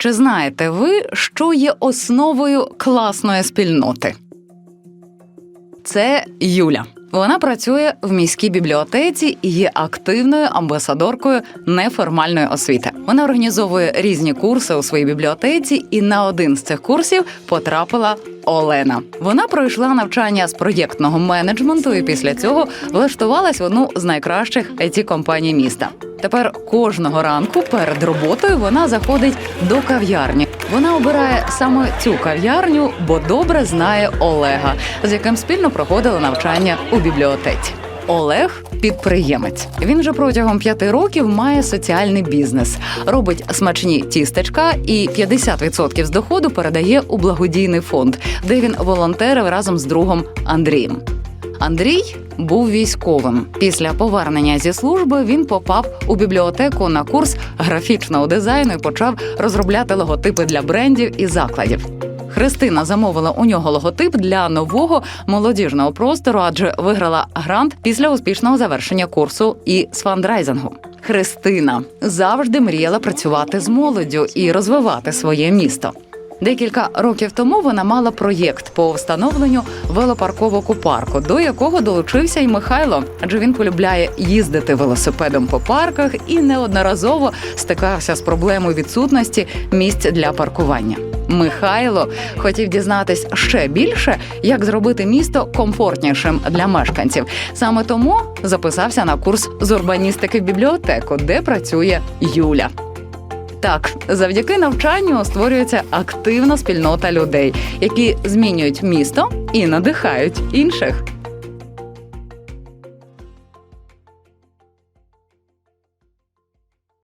Чи знаєте ви, що є основою класної спільноти? Це Юля. Вона працює в міській бібліотеці і є активною амбасадоркою неформальної освіти. Вона організовує різні курси у своїй бібліотеці, і на один з цих курсів потрапила Олена. Вона пройшла навчання з проєктного менеджменту і після цього влаштувалась в одну з найкращих it компаній міста. Тепер кожного ранку перед роботою вона заходить до кав'ярні. Вона обирає саме цю кав'ярню, бо добре знає Олега, з яким спільно проходили навчання у бібліотеці. Олег підприємець. Він вже протягом п'яти років має соціальний бізнес, робить смачні тістечка і 50% з доходу передає у благодійний фонд, де він волонтерив разом з другом Андрієм. Андрій був військовим. Після повернення зі служби він попав у бібліотеку на курс графічного дизайну і почав розробляти логотипи для брендів і закладів. Христина замовила у нього логотип для нового молодіжного простору, адже виграла грант після успішного завершення курсу і з фандрайзингу. Христина завжди мріяла працювати з молоддю і розвивати своє місто. Декілька років тому вона мала проєкт по встановленню велопарковок у парку, до якого долучився й Михайло, адже він полюбляє їздити велосипедом по парках і неодноразово стикався з проблемою відсутності місць для паркування. Михайло хотів дізнатись ще більше, як зробити місто комфортнішим для мешканців. Саме тому записався на курс з урбаністики в бібліотеку, де працює Юля. Так, завдяки навчанню створюється активна спільнота людей, які змінюють місто і надихають інших.